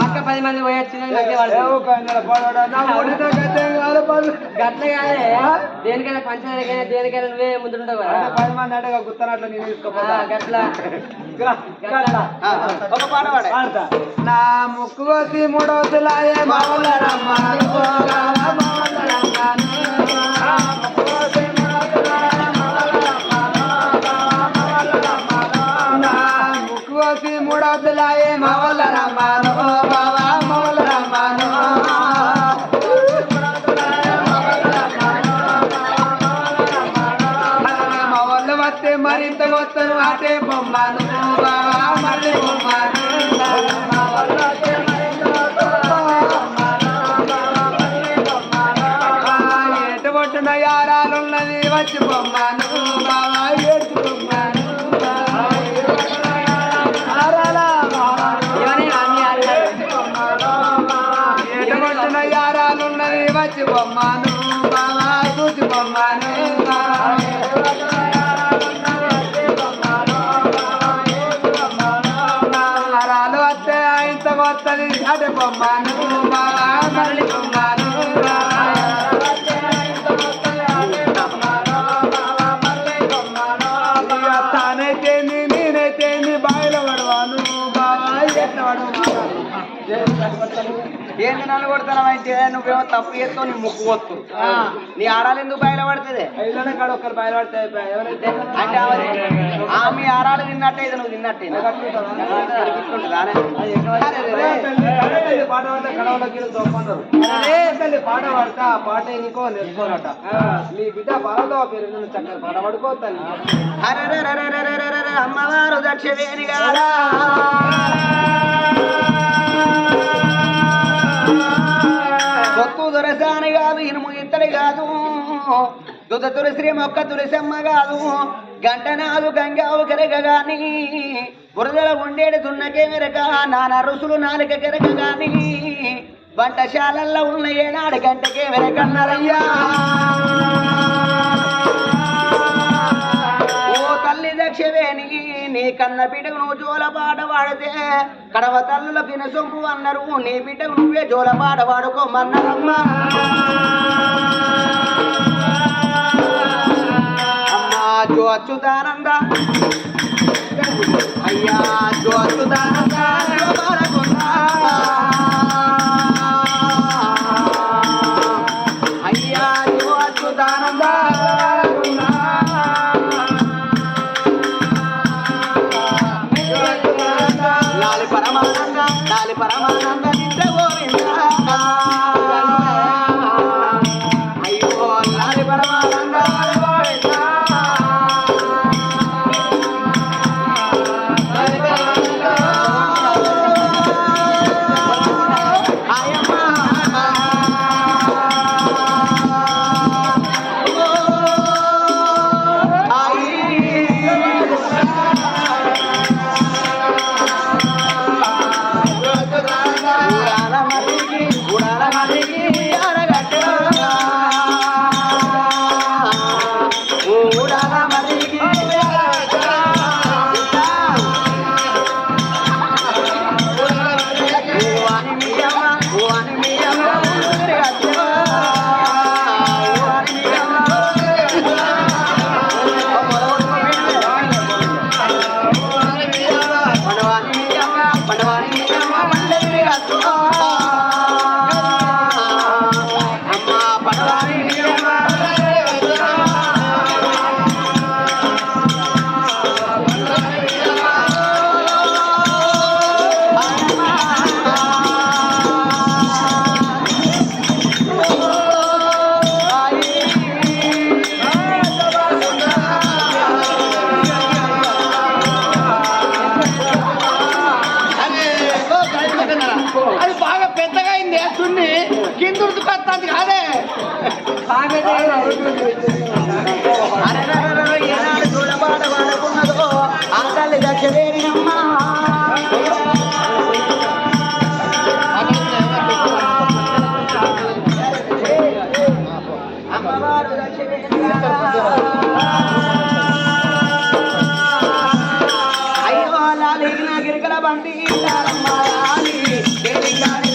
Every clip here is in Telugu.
అక్క పది మంది దేనికైనా పంచదారికైనా దేనికైనా నువ్వే ముందుంటావు పది మంది అంటే నేను తీసుకోపోతా. గట్ల. గా, కన్నడ. ఒక పాట పాడే. పాడతా. నా ముక్కు వచ్చి మూడవతులాయే వచ్చి వచ్చి బొమ్మను ఏంది నన్ను కొడతానంటే నువ్వేమో తప్పు చేస్తావు నీ ముక్కు కొత్తు నీ ఆడాలు ఎందుకు బయట పడుతుంది కాడ ఒక్కరు అయిపోయా. ఎవరైతే అంటే ఆమె ఆ మీ ఆడాలు తిన్నట్టే ఇది నువ్వు తిన్నట్టే పాట పాడితే ఆ పాట ఇంకో నేర్చుకోనట మీ బిడ్డ బాగా పేరు చక్కగా పాట పడుకోవద్దని అమ్మవారు దక్షవేణి గారా. దుత తులసి మొక్క తులసమ్మ కాదు గంట నాదు గంగావు కెరగగాని బురదల ఉండేడు దున్నకే మెరక నానా రుసులు నాలుక కెరక వంటశాలల్లో ఉన్న ఏనాడు గంటకే వెరకన్నారయ్యా ఓ తల్లి దక్షవేణి నీ కన్న బిడ్డకు నువ్వు జోలపాట పాడితే కడవ తల్లుల సొంపు అన్నారు నీ బిడ్డకు నువ్వే జోలపాట వాడుకోమన్నారమ్మా జో అచ్యుతానంద అయ్యా జో అచ్యుతానంద ఉడుకుతుంది కాదే. అరెరెరెరె, ఏనాడు చూడబాట వాడుకున్నదో ఆ తల్లి అమ్మవారు దక్షవేణి అయ్యో లాలి నా గిరికల బండి లాలమ్మ లాలి ఒకటి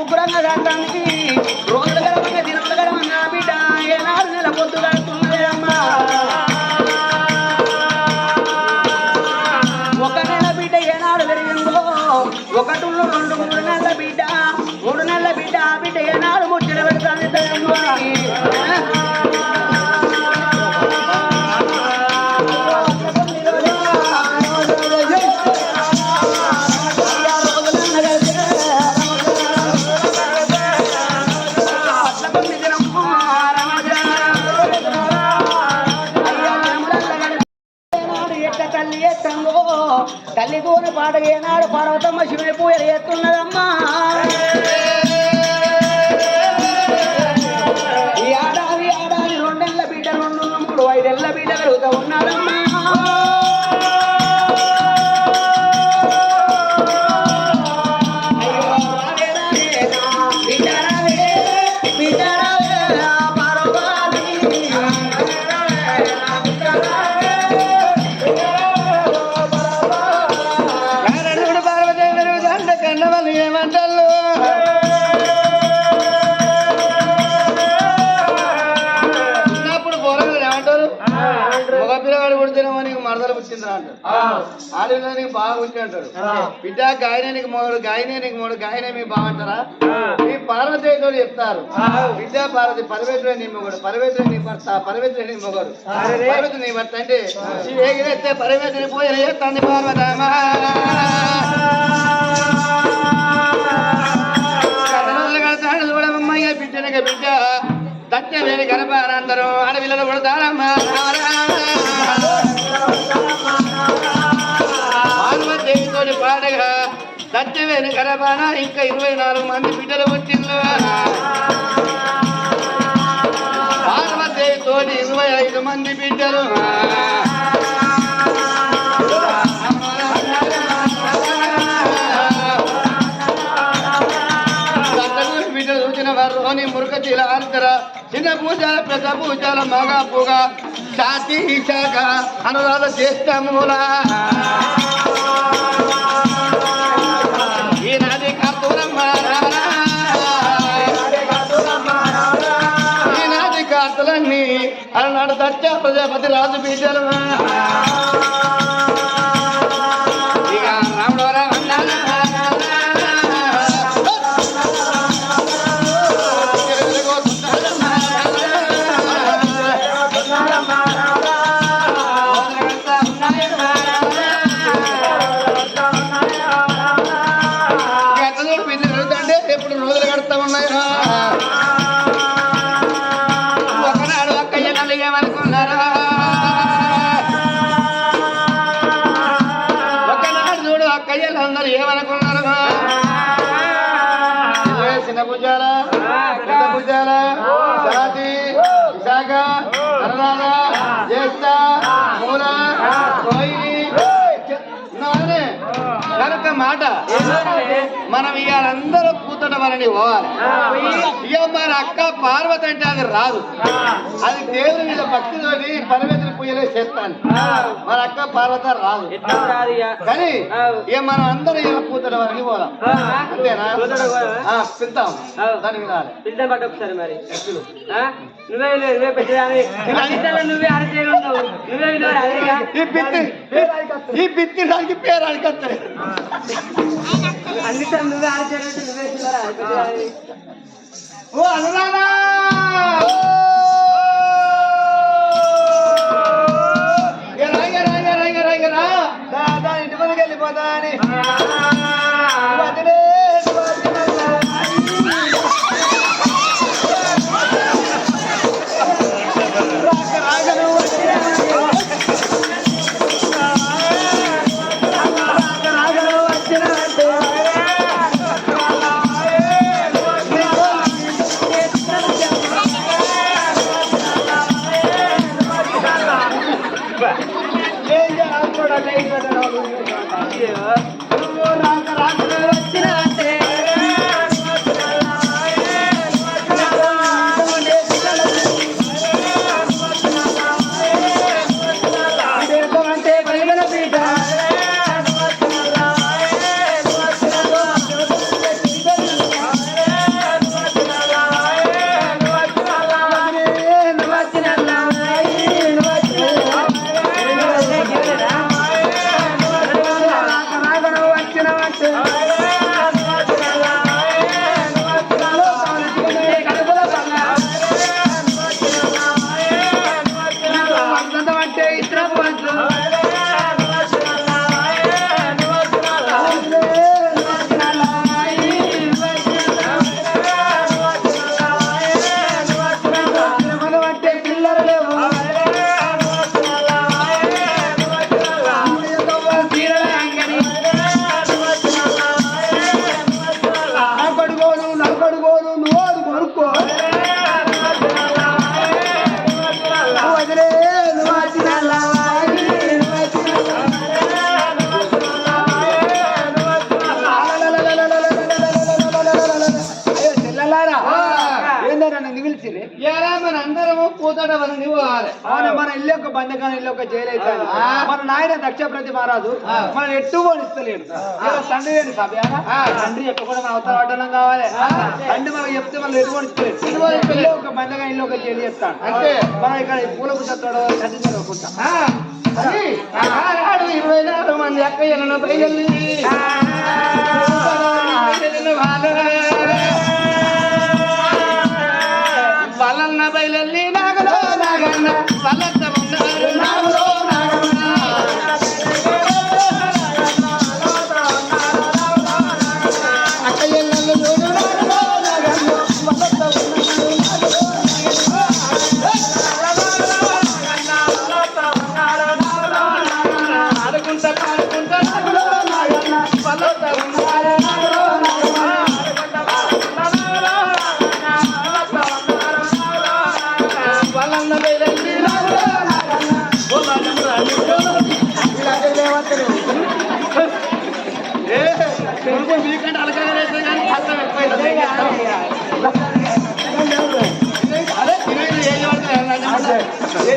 ఉగ్రంగా దాటానికి రోజు తల్లి దూన పాట ఏనాడు పర్వతమ్మ శివుని పూజలు చేస్తున్నదమ్మా. ఆడపిల్ల నీకు బాగా పుట్టి అంటారు బిడ్డ గాయనే నీకు మొగడు గాయనే నీకు మొగడు గాయనే మీ బాగుంటారా ఈ పార్వతీతో చెప్తారు బిడ్డ పార్వతి పరమేశ్వరి నీ మొగడు పరమేశ్వరి నీ భర్త పరమేశ్వరి నీ మొగడు పరమేశ్వరి నీ భర్త అంటే శివేగిరెత్తే పరమేశ్వరి పోయి తండ్రి బిడ్డనక బిడ్డ. దత్త వేడి గర్భానందరూ అడవిలలో కొడతారమ్మా పార్వతీతోటి దత్యవేని గర్భాన ఇంకా ఇరవై నాలుగు మంది బిడ్డలు వచ్చిండ్రు పార్వతీతోటి ఇరవై ఐదు మంది బిడ్డలు. దత్తగురి బిడ్డలు చూసిన వారు అని మురుక ఆర్తర చిన్న పూజల పెద్ద పూజల మగ పూగ శాంతి శాఖ అనురాధ చేస్తాములా ఈనాటి కాస్తలన్నీ ఈనాది కార్తలన్నీ అలనాడు దత్త ప్రజాపతి రాజు బిడ్డలు మాట. మనం ఇవాళ అందరూ మనని పోవాలి ఇక మన అక్క పార్వతి అంటే అది రాదు. అది దేవుని మీద భక్తితోటి పరమేశ్వరి పూజలే చేస్తాను. మన అక్క పార్వత రాదు. కానీ ఇక మనం అందరూ ఇలా కూతుట మనని పోదాం. అంతేనా? దానికి రాలే. పిల్లలు పట్టు ఒకసారి మరి? నువ్వే నువ్వే అన్నిటిలో నువ్వే అరచేరు నువ్వే ఈ దానికి పేరు నువ్వే అరచేరు నువ్వే విలువ పెద్దదాని ఓ అనురాధా పోవాలి మన ఇల్లు యొక్క బంధకాన్ని ఇల్లు యొక్క జైలు అవుతాను మన నాయన దక్షప్రతి మహారాజు మనం ఎట్టు ఏదో తండ్రి లేని సభ్యాన తండ్రి చెప్పకుండా మన అవతల పడ్డం కావాలి. తండ్రి మనం చెప్తే మనం ఎటు కూడా ఇస్తలేదు ఇల్లు ఒక బంధగా ఇల్లు ఒక జైలు చేస్తాను అంతే. మనం ఇక్కడ పూల అది ఆనాడు ఇరవై నాలుగు మంది అక్కయ్యలను బయలుదేరి వాళ్ళన్న vamos.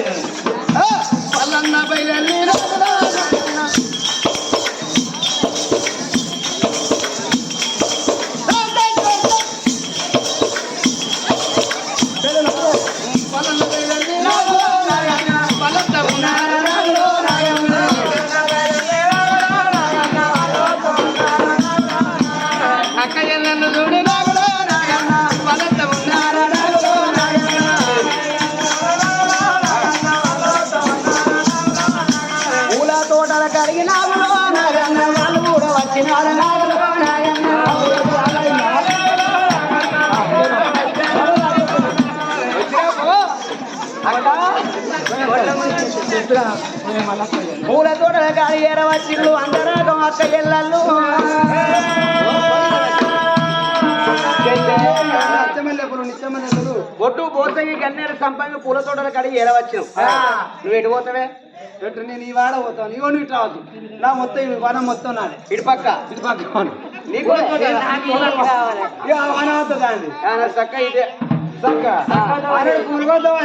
this. పూల తోటల కాడి ఏరవచ్చిళ్ళు అందరాగం అక్క ఎల్లళ్ళు ఒట్టు పోతగి గన్నేరు సంపంగి పూల తోటల కాడి ఏరవచ్చు నువ్వు ఎటు పోతావే? ఎట్టు నేను ఈ వాడ పోతాను ఇగో నువ్వు ఇట్లా రావద్దు. నా మొత్తం ఈ వనం మొత్తం నాది. ఇటు పక్క. ఇటు పక్క. నీకు వనం చక్క ఇదే. చక్క ఆనాడు కూరుకోద్దాం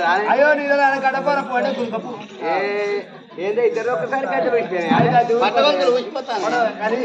అయ్యో నీళ్ళ గడ్డపరపు అంటే గుంకపు ఏందో ఇద్దరు ఒక్కసారి కట్ట అది